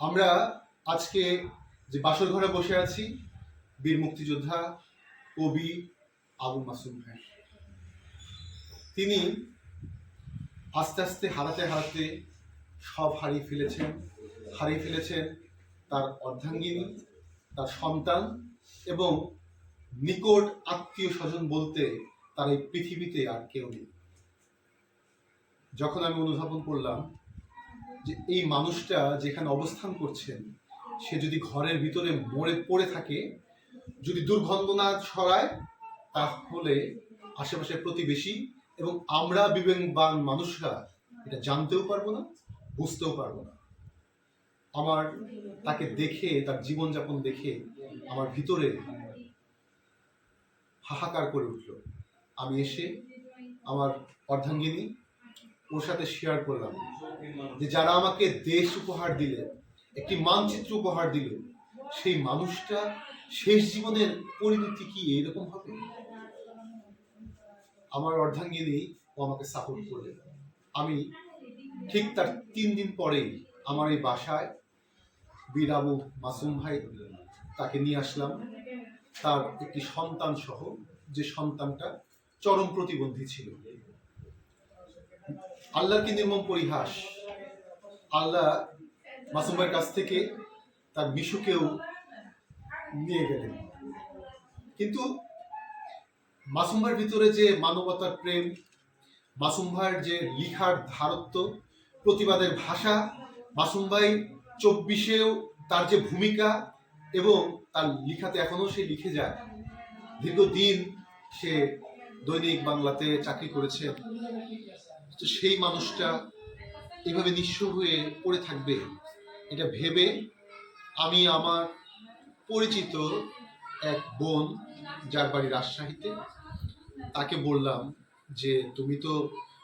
আমরা আজকে যে বাসর ঘরে বসে আছি, বীর মুক্তিযোদ্ধা কবি আবু মাসুম ভাই। তিনি আস্তে আস্তে, হারাতে হারাতে সব হারিয়ে ফেলেছেন। হারিয়ে ফেলেছেন তার অর্ধাঙ্গিনী, তার সন্তান এবং নিকট আত্মীয় স্বজন বলতে তার এই পৃথিবীতে আর কেউ নেই। যখন আমি অনুধাবন করলাম যে এই মানুষটা যেখানে অবস্থান করছেন, সে যদি ঘরের ভিতরে মরে পড়ে থাকে, যদি দুর্গন্ধ না ছড়ায়, তাহলে আশেপাশের প্রতিবেশী এবং আমরা বিবেকবান মানুষরা এটা জানতেও পারব না, বুঝতেও পারব না। আমার তাকে দেখে, তার জীবনযাপন দেখে আমার ভিতরে হাহাকার করে উঠল। আমি এসে আমার অর্ধাঙ্গিনী ওর সাথে শেয়ার করলাম যে যারা আমাকে দেশ উপহার দিলে, একটি মানচিত্র উপহার দিল, সেই মানুষটা শেষ জীবনের পরিণতি কি এইরকম হবে? আমার অর্ধাঙ্গিনী ও আমাকে সাপোর্ট করলে আমি ঠিক তার তিন দিন পরেই আমার এই বাসায় বীরাবু মাসুম ভাই তাকে নিয়ে আসলাম। তার একটি সন্তান সহ, যে সন্তানটা চরম প্রতিবন্ধী ছিল। আল্লাহর কি নির্মম পরিহাস? আল্লাহ মাসুম ভাইয়ের কাছ থেকে তার মিশুকেও নিয়ে গেলেন। কিন্তু মাসুম ভিতরে যে মানবতার প্রেম মাসুম ভাইয়ের যে লিখার ধারত্ব, প্রতিবাদের ভাষা মাসুম ভাই চব্বিশেও তার যে ভূমিকা এবং তার লিখাতে এখনও সে লিখে যায়। দীর্ঘদিন সে দৈনিক বাংলাতে চাকরি করেছে। তো সেই মানুষটা এভাবে নিঃস্ব হয়ে পড়ে থাকবে, এটা ভেবে আমি আমার পরিচিত এক বোন যার বাড়ি রাজশাহীতে, তাকে বললাম যে, তুমি তো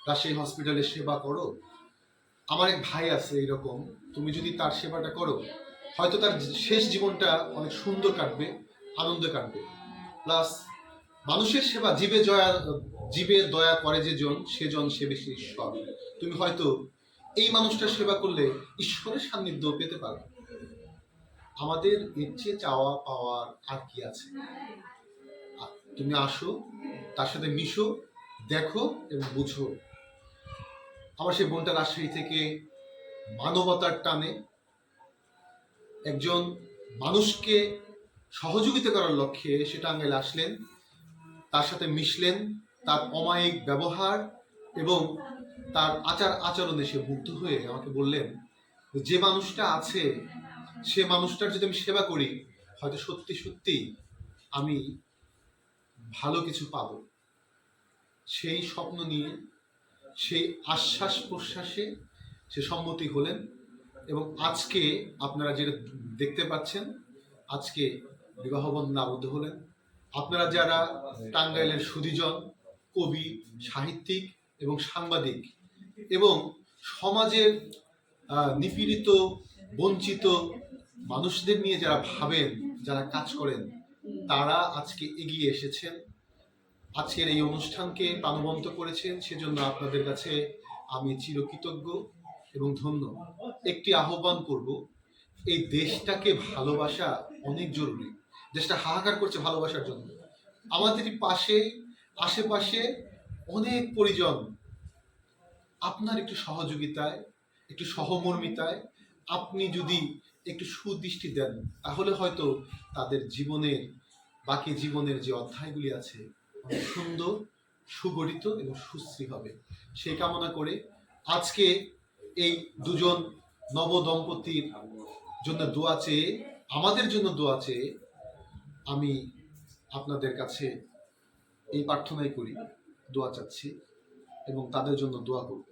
রাজশাহী হসপিটালে সেবা করো। আমার এক ভাই আছে এরকম, তুমি যদি তার সেবাটা করো, হয়তো তার শেষ জীবনটা অনেক সুন্দর কাটবে, আনন্দে কাটবে। প্লাস মানুষের সেবা, জীবে জয়া জীবে দয়া করে যে জন সেজন সে বেশি ঈশ্বর। তুমি হয়তো এই মানুষটার সেবা করলে ঈশ্বরের সান্নিধ্য পেতে পারো। আমাদের এর চাওয়া পাওয়ার আর কি আছে? তুমি আসো, তার সাথে মিশো, দেখো এবং বুঝো। আমার সেই বোনটা রাজশাহী থেকে মানবতার টানে একজন মানুষকে সহযোগিতা করার লক্ষ্যে সে টাঙ্গাইলে আসলেন। তার সাথে মিশলেন। তার অমায়িক ব্যবহার এবং তার আচার আচরণে সে মুগ্ধ হয়ে আমাকে বললেন, যে মানুষটা আছে, সে মানুষটার যদি আমি সেবা করি, হয়তো সত্যি সত্যি আমি ভালো কিছু পাব। সেই স্বপ্ন নিয়ে, সেই আশ্বাস প্রশ্বাসে সে সম্মতি হলেন এবং আজকে আপনারা যেটা দেখতে পাচ্ছেন, আজকে বিবাহ বন্ধনে আবদ্ধ হলেন। আপনারা যারা টাঙ্গাইলের সুদীজন কবি, সাহিত্যিক এবং সাংবাদিক এবং সমাজের নিপীড়িত, বঞ্চিত মানুষদের নিয়ে যারা ভাবেন, যারা কাজ করেন, তারা আজকে এগিয়ে এসেছেন। আজকের এই অনুষ্ঠানকে প্রাণবন্ত করেছেন। সেজন্য আপনাদের কাছে আমি চিরকৃতজ্ঞ এবং ধন্য। একটি আহ্বান করব, এই দেশটাকে ভালোবাসা অনেক জরুরি। দেশটা হাহাকার করছে ভালোবাসার জন্য। আমাদের পাশে আশেপাশে অনেক পরিজন আপনার একটু সহযোগিতায়, একটু সহমর্মিতায় আপনি যদি একটু সুদৃষ্টি দেন, তাহলে হয়তো তাদের জীবনের, বাকি জীবনের যে অধ্যায়গুলি আছে, অনেক সুন্দর, সুগঠিত এবং সুশ্রী হবে। সেই কামনা করে আজকে এই দুজন নব দম্পতির জন্য দোয়া চেয়ে, আমাদের জন্য দোয়া চেয়ে আমি আপনাদের কাছে এই প্রার্থনাই করি দোয়া চাচ্ছি এবং তাদের জন্য দোয়া করব।